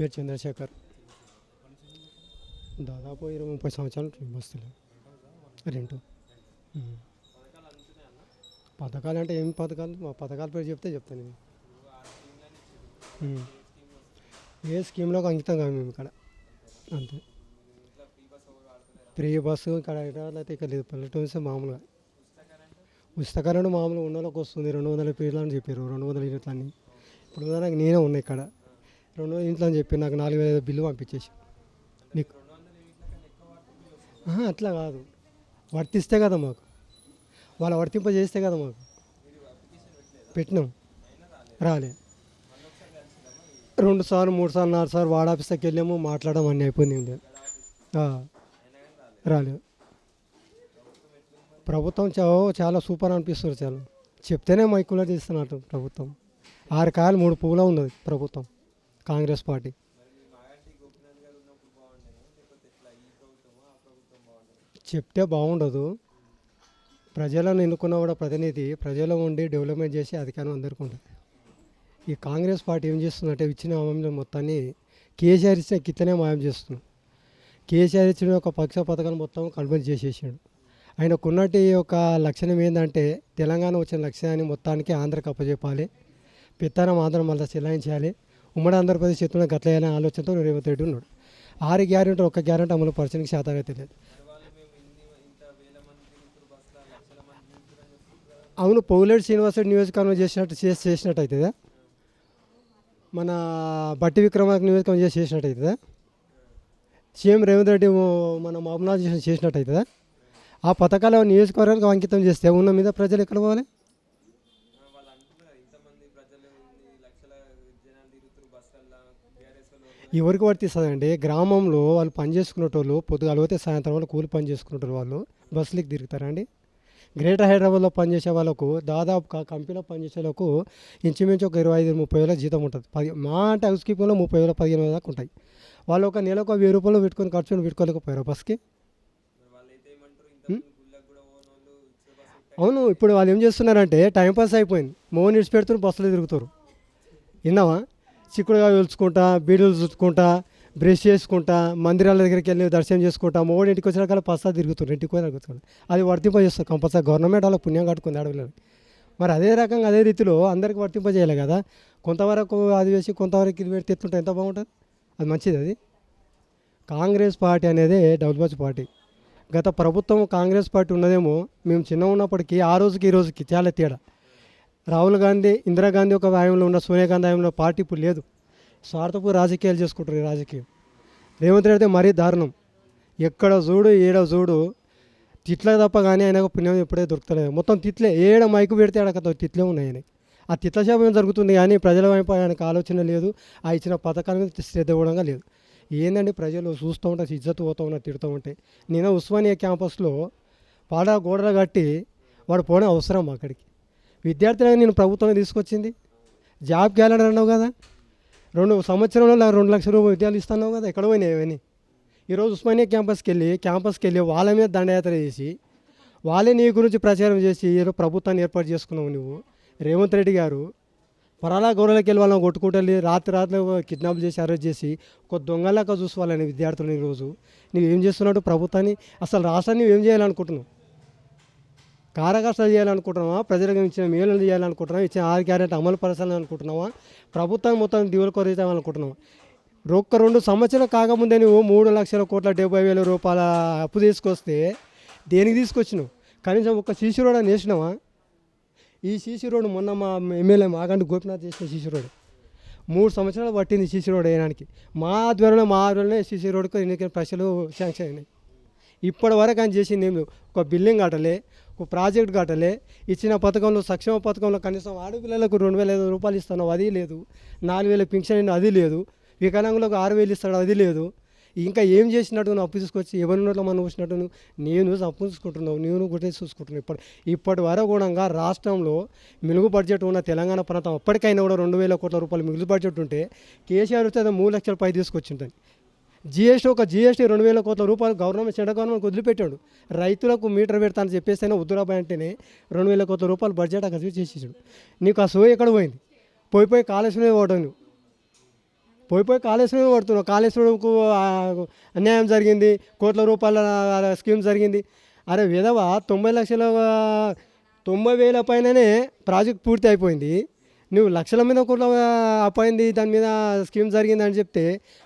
పేరు చంద్రశేఖర్. దాదాపు ఇరవై ముప్పై సంవత్సరాలు ట్రైన్ బస్తులు రెంటు పథకాలు అంటే ఏం పథకాలు? మా పథకాల పేరు చెప్తే చెప్తాను నేను. ఏ స్కీమ్లోకి అంకితం కాదు మేము ఇక్కడ. అంతే. ఫ్రీ బస్సు ఇక్కడ హైదరాబాద్ అయితే ఇక్కడ లేదు. పల్లెటూరు మామూలుగా. ఉచిత కరెంట్ మామూలుగా ఉన్న వాళ్ళకి వస్తుంది. రెండు వందల పేర్లు అని చెప్పారు. రెండు వందల ఇరవై అని. ఇప్పుడు నేనే ఉన్నాయి ఇక్కడ. రెండు వందల ఇంట్లో అని చెప్పి నాకు నాలుగు వేల బిల్లు పంపించేసి. నీకు అట్లా కాదు. వర్తిస్తే కదా మాకు. వాళ్ళు వర్తింప చేస్తే కదా మాకు. పెట్టినాం. రాలే. రెండు సార్లు మూడు సార్లు నాలుగు సార్లు వార్డ్ ఆఫీస్కి వెళ్ళాము మాట్లాడడం అన్నీ అయిపోయింది రాలేదు ప్రభుత్వం చా- చాలా సూపర్ అనిపిస్తుంది చాలా. చెప్తేనే మైకులో చేస్తున్నట్టు ప్రభుత్వం. ఆరు కాయలు మూడు పువ్వులా ఉన్నది ప్రభుత్వం. కాంగ్రెస్ పార్టీ. చెప్తే బాగుండదు. ప్రజలను ఎన్నుకున్న కూడా ప్రతినిధి ప్రజలు ఉండి డెవలప్మెంట్ చేసి అధికారం అందరికీ ఉంటుంది. ఈ కాంగ్రెస్ పార్టీ ఏం చేస్తుందంటే ఇచ్చిన హామీలు మొత్తాన్ని కేసీఆర్ ఇచ్చిన కిత్తనే మాయం చేస్తున్నాం కేసీఆర్ ఇచ్చిన ఒక పక్ష పథకాలు మొత్తం కన్వర్ట్ చేసేసాడు. ఆయనకున్నటి ఒక లక్షణం ఏంటంటే తెలంగాణ వచ్చిన లక్ష్యాన్ని మొత్తానికి ఆంధ్రకు అప్పచెప్పాలి పెత్తనం ఆంధ్ర మళ్ళీ చెలాయించాలి. ఉమ్మడి ఆంధ్రప్రదేశ్ ఎత్తున గట్లయ్యాలనే ఆలోచనతో రేవంత్ రెడ్డి ఉన్నాడు. ఆరు గ్యారెంటీ ఒక్క గ్యారెంటీ అమలు పరచడానికి శాతంగా తెలియదు అవును పౌలేడు శ్రీనివాసరెడ్డి నియోజకవర్గం చేసినట్టు చేసి చేసినట్టు అవుతుందా మన బట్టి విక్రమార్క నియోజకవర్గం చేసి చేసినట్టు అవుతుందా సీఎం రేవంత్ రెడ్డి మన మామూలు చేసినట్టు అవుతుందా ఆ పథకాలు నియోజకవర్గానికి అంకితం చేస్తే ఉన్న మీద ప్రజలు ఎక్కడ పోవాలి? ఎవరికి వర్తిస్తుందండి గ్రామంలో వాళ్ళు పని చేసుకునేటోళ్ళు పొద్దుగాల పోతే సాయంత్రం వాళ్ళు కూలి పని చేసుకునేటోళ్ళు వాళ్ళు బస్సులకి తిరుగుతారండి గ్రేటర్ హైదరాబాద్లో పనిచేసే వాళ్ళకు దాదాపు కంపెనీలో పనిచేసే వాళ్ళకు ఇంచుమించు ఒక ఇరవై ఐదు ముప్పై వేల జీతం ఉంటుంది. పది మా అంటే హౌస్ కీపింగ్లో ముప్పై వేల పదిహేను వేల దాకా ఉంటాయి. వాళ్ళు ఒక నెలకు ఒక వెయ్యి రూపాయలు పెట్టుకొని ఖర్చుని పెట్టుకోలేకపోయారు బస్కి? అవును ఇప్పుడు వాళ్ళు ఏం చేస్తున్నారంటే టైంపాస్ అయిపోయింది. మోహన్ ఇడిచి పెడుతున్న బస్సులో తిరుగుతారు. విన్నావా? చిక్కుడుగా వెలుచుకుంటా బీడులు చుట్టుకుంటా బ్రష్ చేసుకుంటా మందిరాల దగ్గరికి వెళ్ళి దర్శనం చేసుకుంటా మోడీ ఇంటికి వచ్చిన కాలం పస్తా తిరుగుతుండ్రు ఇంటికి పోయి తిరుగుతారు అది వర్తింపజేస్తారు కంపల్సరీ. గవర్నమెంట్ అలా పుణ్యం కట్టుకుంది ఆడపిల్లలు మరి అదే రకంగా అదే రీతిలో అందరికి వర్తింపజేయాలి కదా. కొంతవరకు అది వేసి కొంతవరకు ఇది పెడితే ఎత్తుంటే ఎంత బాగుంటుంది? అది మంచిది అది. కాంగ్రెస్ పార్టీ అనేది డబుల్ బస్ పార్టీ. గత ప్రభుత్వం కాంగ్రెస్ పార్టీ ఉన్నదేమో మేము చిన్న ఉన్నప్పటికీ ఆ రోజుకి ఈ రోజుకి చాలా తేడా. రాహుల్ గాంధీ ఇందిరాగాంధీ ఒక వ్యాయంలో ఉన్న సోనియా గాంధీ వ్యాయంలో పార్టీ ఇప్పుడు లేదు. స్వార్థపు రాజకీయాలు చేసుకుంటారు ఈ రాజకీయం. రేవంత్ రెడ్డి అయితే మరీ దారుణం. ఎక్కడ చూడు ఏడ చూడు తిట్లే తప్ప కానీ ఆయనకు పుణ్యం ఎప్పుడే దొరుకుతలేదు. మొత్తం తిట్లే ఏడ మైకు పెడితే ఆడ తిట్లే ఉన్నాయి ఆయన ఆ తిట్ల శాపం జరుగుతుంది కానీ ప్రజల వైపు ఆయనకు ఆలోచన లేదు. ఆ ఇచ్చిన పథకాల మీద శ్రద్ధ ఇవ్వడంగా లేదు. ఏందండి ప్రజలు చూస్తూ ఉంటారు ఇజ్జత్ పోతూ ఉన్నారు తిడుతూ ఉంటే? నేను ఉస్మానియా క్యాంపస్లో పాడ గోడలు కట్టి వాడు పోవడం అవసరం అక్కడికి. విద్యార్థులకు నేను ప్రభుత్వం తీసుకొచ్చింది. జాబ్ క్యాలెండర్ అన్నావు కదా. రెండు సంవత్సరంలో నాకు రెండు లక్షల రూపాయలు విద్యాలు ఇస్తున్నావు కదా. ఎక్కడ పోయినాయి అవన్నీ ఈరోజు ఉస్మానియా క్యాంపస్కి వెళ్ళి క్యాంపస్కి వెళ్ళి వాళ్ళ మీద దండయాత్ర చేసి వాళ్ళే నీ గురించి ప్రచారం చేసి ఏదో ప్రభుత్వాన్ని ఏర్పాటు చేసుకున్నావు నువ్వు. రేవంత్ రెడ్డి గారు పరాలా గౌరవకి వెళ్ళి వాళ్ళని కొట్టుకుంటే రాత్రి రాత్రి కిడ్నాప్ చేసి అరెస్ట్ చేసి ఒక దొంగలాగా చూసుకోవాలని విద్యార్థులు ఈరోజు. నువ్వు ఏం ప్రభుత్వాన్ని? అసలు రాష్ట్రాన్ని నువ్వేం చేయాలనుకుంటున్నావు? కారకష్టాలు చేయాలనుకుంటున్నావా? ప్రజలకు ఇచ్చిన మేలు చేయాలనుకుంటున్నావా? ఇచ్చిన ఆరు క్యారెట్ అమలు పరచాలని ప్రభుత్వం మొత్తం దిగులు కొరిద్దామనుకుంటున్నావా ఒక్క రెండు సంవత్సరాలు కాకముందే నువ్వు మూడు లక్షల కోట్ల డెబ్బై వేల రూపాయల అప్పు తీసుకొస్తే దేనికి తీసుకొచ్చినావు? కనీసం ఒక్క సీసీ రోడ్ అని వేసినావా ఈ సీసీ రోడ్ మొన్న మా ఎమ్మెల్యే మాగంటి గోపినాథ్ చేసిన సీసీ రోడ్ మూడు సంవత్సరాలు పట్టింది సీసీ రోడ్ వేయడానికి మా ఆధ్వర్యంలో మా ఆధ్వర్యంలో సీసీ రోడ్కు ఎన్నికైన ప్రజలు శాంక్షన్ అయినాయి. ఇప్పటి వరకు ఆయన చేసింది ఏమి ఒక బిల్డింగ్ కట్టలే. ప్రాజెక్ట్ కట్టలే ఇచ్చిన పథకంలో సక్షేమ పథకంలో కనీసం ఆడపిల్లలకు రెండు వేల ఐదు రూపాయలు ఇస్తున్నావు అది లేదు. నాలుగు వేల పింఛన్ అది లేదు. వికలాంగులకు ఆరు వేలు ఇస్తాడు అది లేదు. ఇంకా ఏం చేసినట్టు నువ్వు అప్పు తీసుకొచ్చి ఎవరి నోట్లో మనం వచ్చినట్టు నేను అప్పు తీసుకుంటున్నావు నేను గుట్టే చూసుకుంటున్నావు. ఇప్పటి ఇప్పటి వరకు కూడా రాష్ట్రంలో మిలుగు బడ్జెట్ ఉన్న తెలంగాణ ప్రాంతం అప్పటికైనా కూడా రెండు వేల కోట్ల రూపాయలు మిగులు బడ్జెట్ ఉంటే కేసీఆర్ వస్తే మూడు లక్షల పై తీసుకొచ్చింటాను జిఎస్టీ ఒక జిఎస్టీ రెండు వేల కోట్ల రూపాయలు గవర్నమెంట్ సెంట్రల్ గవర్నమెంట్ వదిలిపెట్టాడు. రైతులకు మీటర్ పెడతానని చెప్పేస్తేనే ఉద్దురాబాయ్ అంటేనే రెండు వేల కోట్ల రూపాయలు బడ్జెట్ అక్కడ చేసేసాడు. నీకు ఆ సో ఎక్కడ పోయింది? పోయి పోయి కాళేశ్వరం పోవడం నువ్వు పోయి పోయి కాళేశ్వరం పడుతున్నావు. కాళేశ్వరంకు అన్యాయం జరిగింది కోట్ల రూపాయల స్కీమ్ జరిగింది. అరే విధవ తొంభై లక్షల తొంభై వేల పైననే ప్రాజెక్ట్ పూర్తి అయిపోయింది. నువ్వు లక్షల మీద కోట్ల ఆ, దాని మీద స్కీమ్ జరిగింది అని చెప్తే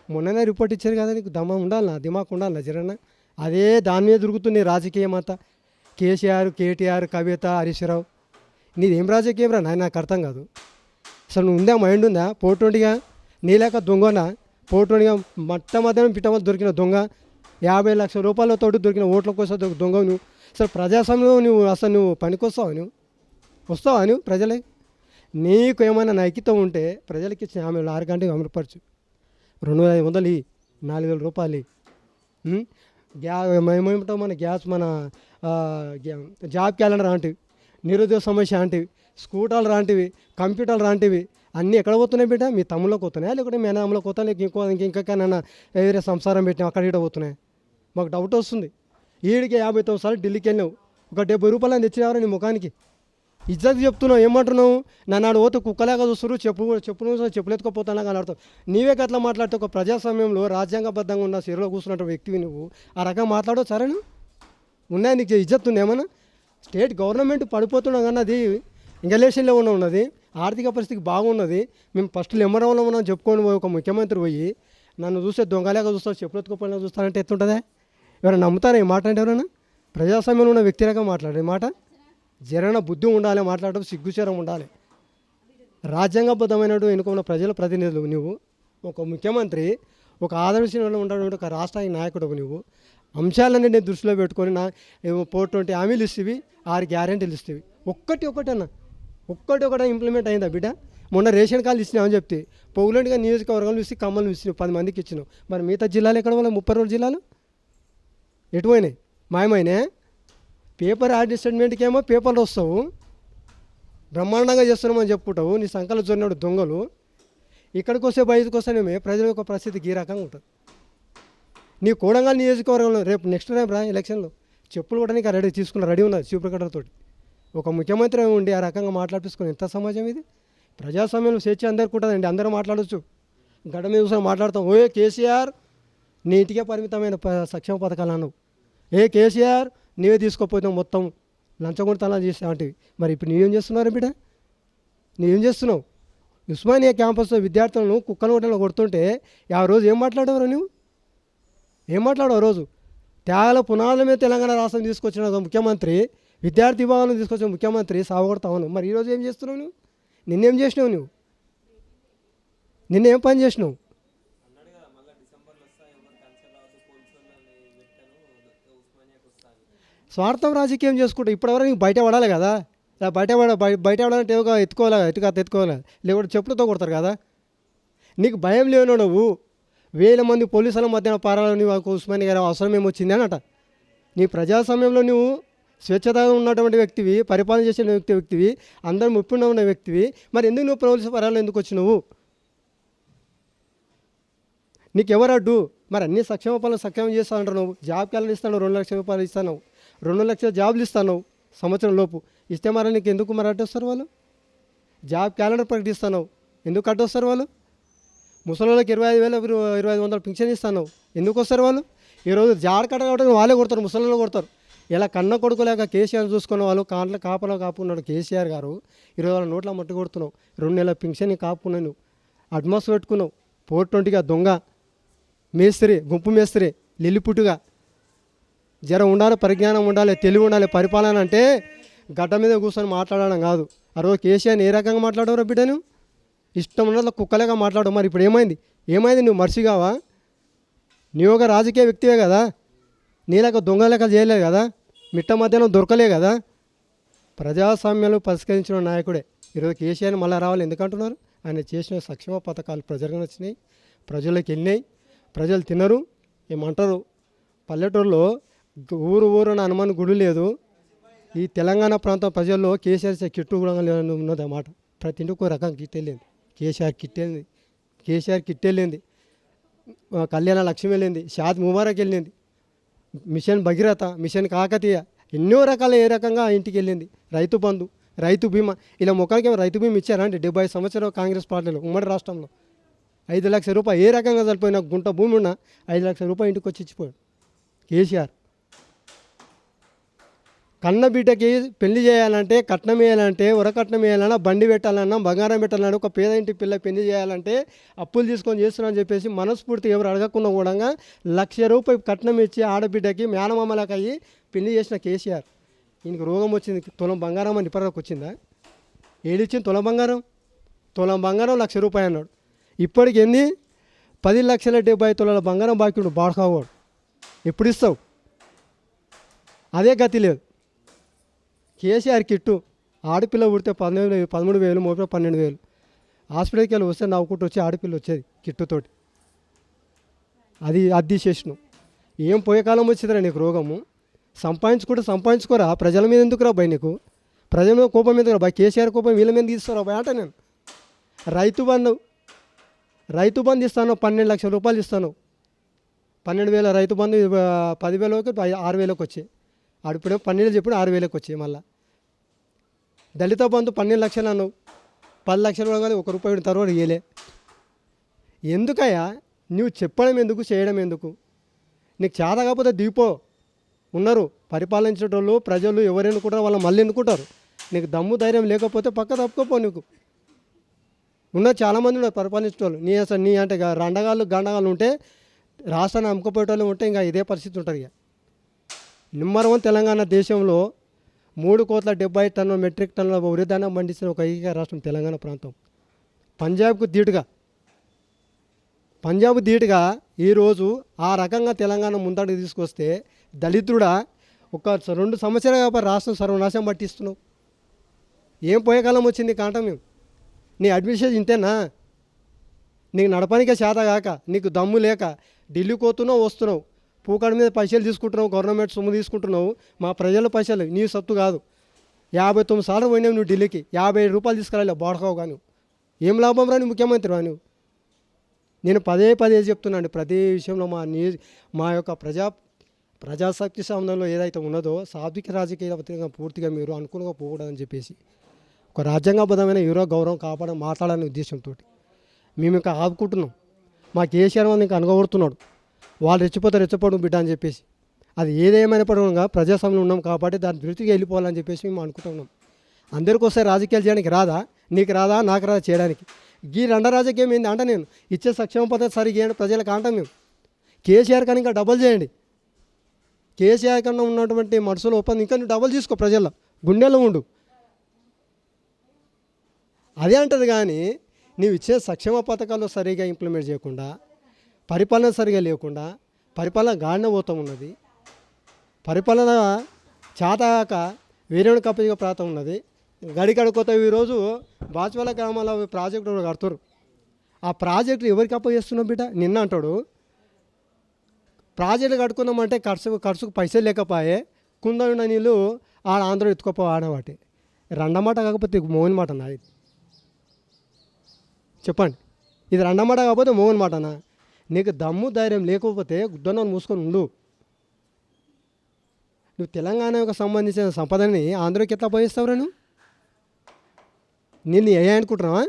మొన్ననే రిపోర్ట్ ఇచ్చారు కదా నీకు దమ్మ ఉండాలనా దిమాక్ ఉండాలనా జరన్న అదే దాని మీద దొరుకుతుంది రాజకీయం అంతా కేసీఆర్ కేటీఆర్ కవిత హరీశ్రావు నీదేం రాజకీయం రా నాకు అర్థం కాదు. అసలు నువ్వు ఉందా మైండ్ ఉందా? పోటోంటిగా నీలేక దొంగనా? పోటోంటిగా మట్ట మధ్యాహ్నం పిట్ట దొరికిన దొంగ. యాభై లక్షల రూపాయలతో దొరికిన ఓట్ల కోసం దొంగ నువ్వు. అసలు ప్రజాస్వామ్యం నువ్వు అసలు నువ్వు పనికొస్తావు నువ్వు? వస్తావా నువ్వు ప్రజలే? నీకు ఏమైనా నైకితం ఉంటే ప్రజలకి ఇచ్చిన హామీలు ఆరు గంటకి అమలుపరచు. రెండు వేల ఐదు వందలు నాలుగు వేల రూపాయలు గ్యా మేమేమిటో మన గ్యాస్ మన జాబ్ క్యాలెండర్ లాంటివి నిరుద్యోగ సమస్య లాంటివి స్కూటర్లు లాంటివి కంప్యూటర్లు లాంటివి అన్నీ ఎక్కడ పోతున్నాయి బిడ్డ? మీ తమ్ముళ్ళకి పోతున్నాయా? లేకుంటే మీ అన్నమ్మలోకి పోతాను ఇంకో ఇంకెక్కడైనా వేరే సంసారం పెట్టినా అక్కడ ఇక్కడ పోతున్నాయి? మాకు డౌట్ వస్తుంది. ఈడికి యాభై తొమ్మిది సార్లు ఢిల్లీకి వెళ్ళావు ఒక డెబ్బై రూపాయలు అని తెచ్చినావరా నీ ముఖానికి? ఇజ్జత్ చెప్తున్నావు ఏమంటున్నావు? నన్ను ఆడు పోతే కుక్కలాగా చూస్తారు చెప్పు చెప్పు నువ్వు చెప్పులు ఎత్తుకోపోతానా నీవే అట్లా మాట్లాడితే ఒక ప్రజాస్వామ్యంలో రాజ్యాంగబద్ధంగా ఉన్న సిరలో కూర్చున్న వ్యక్తివి నువ్వు. ఆ రకంగా మాట్లాడో సరేనా? ఉన్నాయి నీకు ఇజ్జత్ ఉంది ఏమన్నా? స్టేట్ గవర్నమెంట్ పడిపోతున్నాం కానీ అది ఇంగలేషన్లో ఉన్న ఉన్నది ఆర్థిక పరిస్థితి బాగున్నది మేము ఫస్ట్ లెమ్మరంలో ఉన్నాం చెప్పుకొని పోయి ఒక ముఖ్యమంత్రి పోయి నన్ను చూస్తే దొంగలేగా చూస్తారు చెప్పులు ఎత్తుకోపోయినా చూస్తానంటే ఎత్తుంటుందా ఎవరైనా నమ్ముతారా ఈ మాట అంటే ఎవరైనా? ప్రజాస్వామ్యంలో ఉన్న వ్యక్తి రకం మాట్లాడే మాట. జరణ బుద్ధి ఉండాలి మాట్లాడటం సిగ్గుచరం ఉండాలి. రాజ్యాంగబద్ధమైనటు ఎన్నుకున్న ప్రజల ప్రతినిధులు నువ్వు ఒక ముఖ్యమంత్రి ఒక ఆదర్శంలో ఉన్నటువంటి ఒక రాష్ట్రానికి నాయకుడు నువ్వు అంశాలన్నీ నేను దృష్టిలో పెట్టుకొని నా పోటీ ట్వంటీ హామీలు ఇస్తేవి ఆరు గ్యారెంటీలు ఇస్తేవి. ఒక్కటి ఒకటి ఒక్కటి ఒకటి ఇంప్లిమెంట్ అయిందా బిడ్డ? మొన్న రేషన్ కార్డు ఇచ్చినామని చెప్తే పొగులంటిగా నియోజకవర్గంలో ఇస్తే కమ్మలు ఇచ్చినావు పది మందికి ఇచ్చినావు. మరి మిగతా జిల్లాలు ఎక్కడ వాళ్ళ ముప్పై రెండు జిల్లాలు? ఎటువైనాయి మాయమైనా పేపర్ అడ్జస్ట్మెంట్కి ఏమో పేపర్లు వస్తావు. బ్రహ్మాండంగా చేస్తున్నామని చెప్పుకుంటావు. నీ సంకలు జొన్నడు దొంగలు. ఇక్కడికి వస్తే బయటకు వస్తేనేమే. ప్రజల యొక్క పరిస్థితి ఈ రకంగా ఉంటుంది. నీ కోడంగల్ నియోజకవర్గంలో రేపు నెక్స్ట్ టైం రా ఎలక్షన్లో చెప్పులు కూడా నీకు రెడీ తీసుకున్న రెడీ ఉన్నది శివప్రకటనతో ఒక ముఖ్యమంత్రి ఉండి ఆ రకంగా మాట్లాడిపించుకుని ఎంత సమాజం ఇది? ప్రజాస్వామ్యంలో స్వేచ్ఛ అందరికీ ఉంటుందండి. అందరూ మాట్లాడవచ్చు గడ మీద కూర్చొని మాట్లాడతాం. ఓ కేసీఆర్ నీ ఇంటికే పరిమితమైన ప- సంక్షేమ పథకాలు అన్నావు. ఏ కేసీఆర్ నీవే తీసుకోపోతావు మొత్తం లంచగొండతనా చేసే అంటివి మరి ఇప్పుడు నీవేం చేస్తున్నారు బిడ్డ? నువ్వేం చేస్తున్నావు? ఉస్మానియా క్యాంపస్లో విద్యార్థులను కుక్కల ఓటలో కొడుతుంటే ఆ రోజు ఏం మాట్లాడేవారు నువ్వు? ఏం మాట్లాడవు రోజు? త్యాగల పునాదుల మీద తెలంగాణ రాష్ట్రం తీసుకొచ్చిన ముఖ్యమంత్రి విద్యార్థి విభాగంలో తీసుకొచ్చిన ముఖ్యమంత్రి సావగొడతావు మరి ఈరోజు ఏం చేస్తున్నావు నువ్వు? నిన్నేం చేసినావు నువ్వు? నిన్న ఏం పని చేసినావు? స్వార్థం రాజకీయం చేసుకుంటే ఇప్పటివరకు నీకు బయట పడాలి కదా. బయట పడ బయట పడాలంటే ఏదో ఎత్తుకోవాలి? ఎత్తుక ఎత్తుకోవాలి? లేకుంటే చెప్పులతో కొడతారు కదా. నీకు భయం లేను నువ్వు వేల మంది పోలీసుల మధ్యన పారాలని నీకు ఉస్మాని గారు అవసరం ఏమొచ్చింది అనట నీ ప్రజాస్వామ్యంలో నువ్వు స్వేచ్ఛగా ఉన్నటువంటి వ్యక్తివి పరిపాలన చేసిన వ్యక్తి వ్యక్తివి అందరూ ముప్పిన ఉన్న వ్యక్తివి మరి ఎందుకు నువ్వు పోలీసు పరాలు ఎందుకు వచ్చినావు నీకు ఎవరు అడ్డు మరి అన్ని సంక్షేమ పనులు సక్షేమం చేస్తానంటారు నువ్వు జాబ్ క్యాలెండర్ ఇస్తాను రెండు లక్షల రూపాయలు ఇస్తాను. రెండు లక్షల జాబులు ఇస్తాను సంవత్సరం లోపు. ఇస్తే మరి నీకు ఎందుకు మరి అడ్డొస్తారు వాళ్ళు? జాబ్ క్యాలెండర్ ప్రకటిస్తాను. ఎందుకు అడ్డొస్తారు వాళ్ళు? ముసలిళ్ళకి ఇరవై ఐదు వేల ఇరవై ఐదు వందలు పింఛన్ ఇస్తాను. ఎందుకు వస్తారు వాళ్ళు? ఈరోజు జాడ కట్ట కాబట్టి వాళ్ళే కొడతారు ముసలిళ్ళు కొడతారు. ఇలా కన్న కొడుకులేక కేసీఆర్ చూసుకున్న వాళ్ళు కాంట్ల కాపలా కాపుకున్నాడు కేసీఆర్ గారు. ఇరవై వాళ్ళ నోట్ల మట్టి కొడుతున్నావు. రెండు నెలల పింఛన్ కాపుకున్నాను అడ్మాస్ పెట్టుకున్నావు. ఫోర్ ట్వంటీగా దొంగ. మేస్త్రి గుంపు మేస్త్రి లిల్లిపుట్టుగా. జ్వరం ఉండాలి పరిజ్ఞానం ఉండాలి తెలివి ఉండాలి పరిపాలన అంటే గడ్డ మీద కూర్చొని మాట్లాడడం కాదు. ఆ రోజు కేసీఆర్ ఏ రకంగా మాట్లాడవరా బిడ్డను? ఇష్టం ఉన్నట్లు కుక్కలేగా మాట్లాడవు మరి ఇప్పుడు ఏమైంది? ఏమైంది? నువ్వు మర్చిగావా? నీ ఒక రాజకీయ వ్యక్తివే కదా? నీలాక దొంగ లెక్క చేయలేదు కదా? మిట్ట మధ్యాహ్నం దొరకలే కదా? ప్రజాస్వామ్యాలు పరిష్కరించిన నాయకుడే. ఈరోజు కేసీఆర్ మళ్ళీ రావాలి ఎందుకంటున్నారు? ఆయన చేసిన సంక్షేమ పథకాలు ప్రజలకు నచ్చినాయి ప్రజలకు వెళ్ళినాయి ప్రజలు తినరు ఏమంటారు? పల్లెటూరులో ఊరు ఊరున హనుమాన్ గుడి లేదు. ఈ తెలంగాణ ప్రాంతం ప్రజల్లో కేసీఆర్ కిట్టు కూడా లేదని ఉన్నది అన్నమాట. ప్రతి ఇంటికి ఒక రకం kit KCR kit KCR kit Kalyana Lakshmi వెళ్ళింది షాద్ ముబారక్ వెళ్ళింది. మిషన్ భగీరథ మిషన్ కాకతీయ ఎన్నో రకాల ఏ రకంగా ఆ ఇంటికి వెళ్ళింది. రైతు బంధు రైతు బీమా ఇలా ముఖానికి రైతు బీమా ఇచ్చారంటే డెబ్బై సంవత్సరాలు కాంగ్రెస్ పార్టీలో ఉమ్మడి రాష్ట్రంలో. ఐదు లక్షల రూపాయలు ఏ రకంగా చనిపోయినా గుంట భూమి ఉన్నా ఐదు లక్షల రూపాయలు ఇంటికి వచ్చి ఇచ్చిపోయాడు. కేసీఆర్. కన్న బిడ్డకి పెళ్ళి చేయాలంటే కట్నం వేయాలంటే ఉరకట్నం వేయాలన్నా బండి పెట్టాలన్నా బంగారం పెట్టాలన్నా ఒక పేద ఇంటి పిల్ల పెళ్ళి చేయాలంటే అప్పులు తీసుకొని చేస్తున్నారని చెప్పేసి మనస్ఫూర్తి ఎవరు అడగకుండా కూడా లక్ష రూపాయలు కట్నం ఇచ్చి ఆడబిడ్డకి మేనమామలకు అయ్యి పెళ్ళి చేసిన కేసీఆర్. ఈయనకి రోగం వచ్చింది. తులం బంగారం అని ఇప్పటికి వచ్చిందా? ఏడిచ్చింది తులం బంగారం? తులం బంగారం లక్ష రూపాయలు అన్నాడు. ఇప్పటికి ఎన్ని? పది లక్షల డెబ్బై తులాల బంగారం బాకీ ఉండు బాడుకోవాడు. ఎప్పుడు ఇస్తావు? అదే గతి లేదు. కేసీఆర్ కిట్టు ఆడపిల్ల పుడితే పన్నెండు పదమూడు వేలు మూడు పన్నెండు వేలు. హాస్పిటల్కి వెళ్ళి వస్తే నవ్వుకుంటూ వచ్చి ఆడపిల్ల వచ్చేది కిట్టుతోటి. అది అది తీసేసినావు ఏం పోయే కాలం వచ్చిందిరా నీకు రోగము? సంపాదించుకుంటే సంపాదించుకోరా ప్రజల మీద ఎందుకురా రా నీకు? ప్రజల మీద కోపం మీద బై కేసీఆర్ కోపం వీళ్ళ మీద తీస్తారా బయట నేను. రైతు బంధు. రైతు బంధు ఇస్తాను పన్నెండు లక్షల రూపాయలు ఇస్తాను. పన్నెండు వేల రైతు బంధు ఆ, పదివేలకు ఆరు వేలకు వచ్చాయి. అప్పుడే పన్నెండు చెప్పిన ఆరు వేలకు వచ్చాయి మళ్ళీ. దళిత బంధు పన్నెండు లక్షలు అన్నావు. పది లక్షలు కానీ ఒక రూపాయి తర్వాత ఇయ్యలే. ఎందుకయ్యా? నువ్వు చెప్పడం ఎందుకు చేయడం ఎందుకు? నీకు చేత కాకపోతే దీపో. ఉన్నారు. పరిపాలించేటోళ్ళు ప్రజలు ఎవరు ఎన్నుకుంటారు వాళ్ళు మళ్ళీ ఎన్నుకుంటారు. నీకు దమ్ము ధైర్యం లేకపోతే పక్క తప్పుకోపో నీకు. ఉన్నారు చాలామంది ఉన్నారు పరిపాలించేటోళ్ళు. నీ అసలు నీ అంటే ఇక రండగాళ్ళు గండగాళ్ళు ఉంటే రాష్ట్రాన్ని అమ్ముకుపోయేటోళ్ళు ఉంటే ఇంకా ఇదే పరిస్థితి ఉంటుంది ఇక. నెంబర్ వన్ తెలంగాణ దేశంలో మూడు కోట్ల డెబ్బై టన్నుల మెట్రిక్ టన్నుల వరిధాన్యం పండించిన ఒక ఏకైక రాష్ట్రం తెలంగాణ ప్రాంతం. పంజాబ్కు ధీటుగా. పంజాబ్ ధీటుగా ఈరోజు ఆ రకంగా తెలంగాణ ముందడుగు తీసుకొస్తే దళితుడా ఒక రెండు సంవత్సరాలు కాబట్టి రాష్ట్రం సర్వనాశం పట్టిస్తున్నావు. ఏం పోయే కాలం వచ్చింది కాంట మేము నీ అడ్మిషన్ ఇంతేనా? నీకు నడపనికే చేత కాక నీకు దమ్ము లేక ఢిల్లీ పోతున్నావు వస్తున్నావు. పూకాడ మీద పైసలు తీసుకుంటున్నావు గవర్నమెంట్ సొమ్ము తీసుకుంటున్నావు మా ప్రజల పైసలు నీ సత్తు కాదు. యాభై తొమ్మిది సార్లు పోయినావు నువ్వు ఢిల్లీకి యాభై రూపాయలు తీసుకురాలి బాడకావు కానీ ఏం లాభం రాని ముఖ్యమంత్రి రా నేను పదే పదే చెప్తున్నాను ప్రతి విషయంలో మా నీ మా యొక్క ప్రజా ప్రజాశక్తి సంబంధంలో ఏదైతే ఉన్నదో సాత్విక రాజకీయ పూర్తిగా మీరు అనుకూలంగా పోకూడదని చెప్పేసి ఒక రాజ్యాంగబద్ధమైన హీరో గౌరవం కాపాడ మాట్లాడాలనే ఉద్దేశంతో మేము ఇంకా ఆపుకుంటున్నాం. మా కేసీఆర్ వాళ్ళు ఇంకా అనుగబడుతున్నాడు వాళ్ళు రెచ్చిపోతే రెచ్చిపోవడం బిడ్డ అని చెప్పేసి. అది ఏదేమైనప్పటికీ ప్రజాస్వామ్యంలో ఉన్నాం కాబట్టి దాని దృతికి వెళ్ళిపోవాలని చెప్పేసి మేము అనుకుంటున్నాం అందరికీ వస్తే రాజకీయాలు చేయడానికి రాదా? నీకు రాదా? నాకు రాదా? చేయడానికి. ఈ రెండ రాజకీయం ఏంది అంట నేను ఇచ్చే సక్షేమ పద్ధతి సరిగ్గా ప్రజలకు అంటాం మేము కేసీఆర్ కన్నా ఇంకా డబల్ చేయండి. కేసీఆర్ కన్నా ఉన్నటువంటి మనుషులు ఒప్పందం. ఇంకా నువ్వు డబల్ తీసుకో ప్రజల్లో గుండెల్లో ఉండు. అదే అంటది కానీ నీవు ఇచ్చే సంక్షేమ పథకాలు సరిగా ఇంప్లిమెంట్ చేయకుండా పరిపాలన సరిగా లేకుండా పరిపాలన గాడిన ఉన్నది. పరిపాలన చేతగాక వేరేవాడి కప్పగా ప్రాంతం ఉన్నది. గడికడ కొత్త ఈరోజు బాచువల గ్రామాల ప్రాజెక్టు కడుతురు. ఆ ప్రాజెక్టు ఎవరికి అప్ప చేస్తున్నావు బిడ్డ? నిన్న అంటాడు. ప్రాజెక్టు కట్టుకున్నామంటే ఖర్చు ఖర్చుకు పైసలు లేకపోయే కుంద ఉన్న నీళ్ళు ఆడ ఆంధ్ర ఎత్తుకోపో ఆడవాటి రెండమాట కాకపోతే మోహన్ మాట నా ఇది? చెప్పండి. ఇది రెండమాట కాకపోతే మోహన్ మాటనా? నీకు దమ్ము ధైర్యం లేకపోతే గుద్దన్నాను మూసుకొని ఉండు. నువ్వు తెలంగాణకు సంబంధించిన సంపదని ఆంధ్రకి ఎట్లా పోయిస్తావురా నువ్వు? నేను ఏ అనుకుంటున్నావా?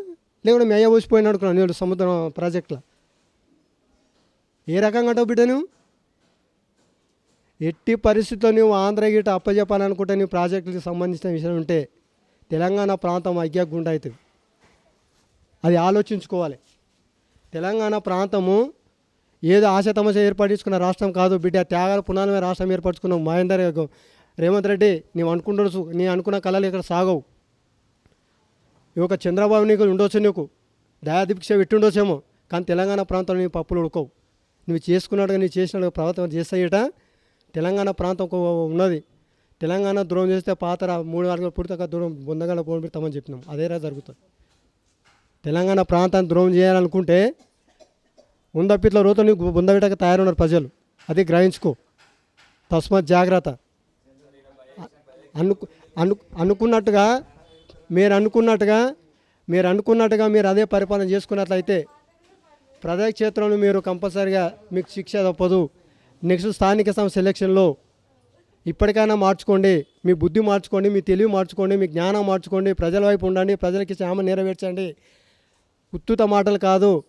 లేకుంటే మేయ పోసిపోయిన అనుకున్నావు నేను సముద్రం ప్రాజెక్టులో? ఏ రకంగా డబ్బు బిడ్డ నువ్వు? ఎట్టి పరిస్థితుల్లో నువ్వు ఆంధ్ర గిట్ట అప్పచెప్పాలనుకుంటే నీ ప్రాజెక్టులకు సంబంధించిన విషయం ఉంటే తెలంగాణ ప్రాంతం ఐక్య గుండా అవుతుంది. అది ఆలోచించుకోవాలి. తెలంగాణ ప్రాంతము ఏదో ఆశ తమస ఏర్పడించుకున్న రాష్ట్రం కాదు బిడ్డ త్యాగాల పునాలమే రాష్ట్రం ఏర్పరచుకున్నావు మహేందర్ రేవంత్ రెడ్డి నీవు అనుకుంటు నీ అనుకున్న కళలు ఇక్కడ సాగవు. ఈ ఒక చంద్రబాబు నీకు ఉండొచ్చు నీకు. దయాదీక్ష పెట్టుండొచ్చేమో కానీ తెలంగాణ ప్రాంతంలో నీ పప్పులు ఉడకవు. నువ్వు చేసుకున్నట్టుగా నీ చేసినట్టుగా ప్రవర్తన చేస్తాయిట తెలంగాణ ప్రాంతం ఒక ఉన్నది. తెలంగాణ దూరం చేస్తే పాత మూడు అడుగుల పూర్తిగా దూరం బొందగల పోటీ పెడతామని చెప్పినాం. అదేరా జరుగుతుంది. తెలంగాణ ప్రాంతాన్ని ద్రోహం చేయాలనుకుంటే ఉందప్పిట్ల రోతో నీకు బుందబిట్టక తయారున్నారు ప్రజలు. అది గ్రహించుకో. తస్మాత్ జాగ్రత్త. అను అను అనుకున్నట్టుగా మీరు అనుకున్నట్టుగా మీరు అనుకున్నట్టుగా మీరు అదే పరిపాలన చేసుకున్నట్లయితే ప్రజా క్షేత్రంలో మీరు కంపల్సరిగా మీకు శిక్ష తప్పదు. నెక్స్ట్ స్థానిక సంస్థ సెలక్షన్లో ఇప్పటికైనా మార్చుకోండి. మీ బుద్ధి మార్చుకోండి మీ తెలివి మార్చుకోండి మీ జ్ఞానం మార్చుకోండి ప్రజల వైపు ఉండండి ప్రజలకి శ్యామ నెరవేర్చండి. ఉత్తుత మాటలు కాదు.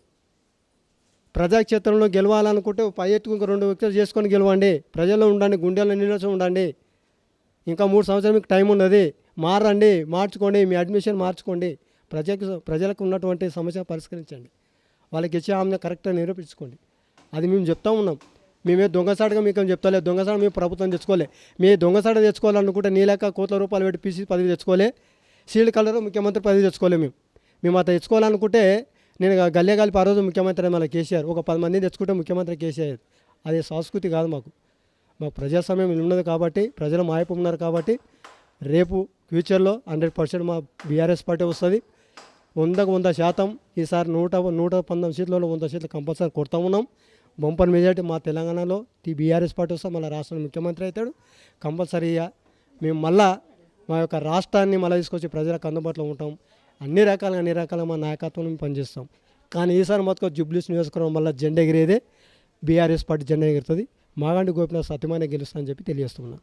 ప్రజాక్షేత్రంలో గెలవాలనుకుంటే పై ఎత్తుకు రెండు వ్యక్తులు చేసుకొని గెలవండి. ప్రజల్లో ఉండండి గుండెల్లో నిలచి ఉండండి. ఇంకా మూడు సంవత్సరాలు మీకు టైం ఉన్నది. మారండి మార్చుకోండి మీ అడ్మిషన్ మార్చుకోండి. ప్రజలకు ప్రజలకు ఉన్నటువంటి సమస్య పరిష్కరించండి. వాళ్ళకి ఇచ్చే ఆమె కరెక్ట్గా నిరూపించుకోండి. అది మేము చెప్తా ఉన్నాం. మేమే దొంగసాడగా మీకు చెప్తలే చెప్తాలే. దొంగసాట మేము ప్రభుత్వం తెచ్చుకోలే. మీ దొంగసాట తెచ్చుకోవాలనుకుంటే నీ లెక్క కోట్ల రూపాయలు పెట్టి పీసీ పదవి తెచ్చుకోలే. సీల్డ్ కలర్ ముఖ్యమంత్రి పదవి తెచ్చుకోలే మేము. మేము అత తెచ్చుకోవాలనుకుంటే నేను గల్లే ఆ రోజు ముఖ్యమంత్రి మళ్ళీ కేసీఆర్. ఒక పది మందిని తెచ్చుకుంటే ముఖ్యమంత్రి కేసీఆర్. అది సంస్కృతి కాదు మాకు. మాకు ప్రజాస్వామ్యం ఉన్నది కాబట్టి ప్రజలు మాయపు ఉన్నారు కాబట్టి రేపు ఫ్యూచర్లో హండ్రెడ్ పర్సెంట్ మా బీఆర్ఎస్ పార్టీ వస్తుంది. వందకు వంద శాతం ఈసారి నూట నూట పంతొమ్మిది సీట్లలో వంద సీట్లు కంపల్సరీ కొడతా ఉన్నాం. బంపర్ మెజార్టీ మా తెలంగాణలో ఈ బీఆర్ఎస్ పార్టీ వస్తే మళ్ళీ రాష్ట్ర ముఖ్యమంత్రి అవుతాడు. కంపల్సరీగా మేము మళ్ళా మా యొక్క రాష్ట్రాన్ని మళ్ళీ తీసుకొచ్చి ప్రజలకు అందుబాటులో ఉంటాం. అన్ని రకాలుగా అన్ని రకాల మా నాయకత్వం పనిచేస్తాం. కానీ ఈసారి మొత్తం జుబ్లీస్ నియోజకవర్గం వల్ల జెండా ఎగిరేదే బీఆర్ఎస్ పార్టీ జెండా ఎగురుతుంది. మాగంటి గోపినాథ్ సత్యమైన గెలుస్తా అని చెప్పి తెలియజేస్తున్నాను.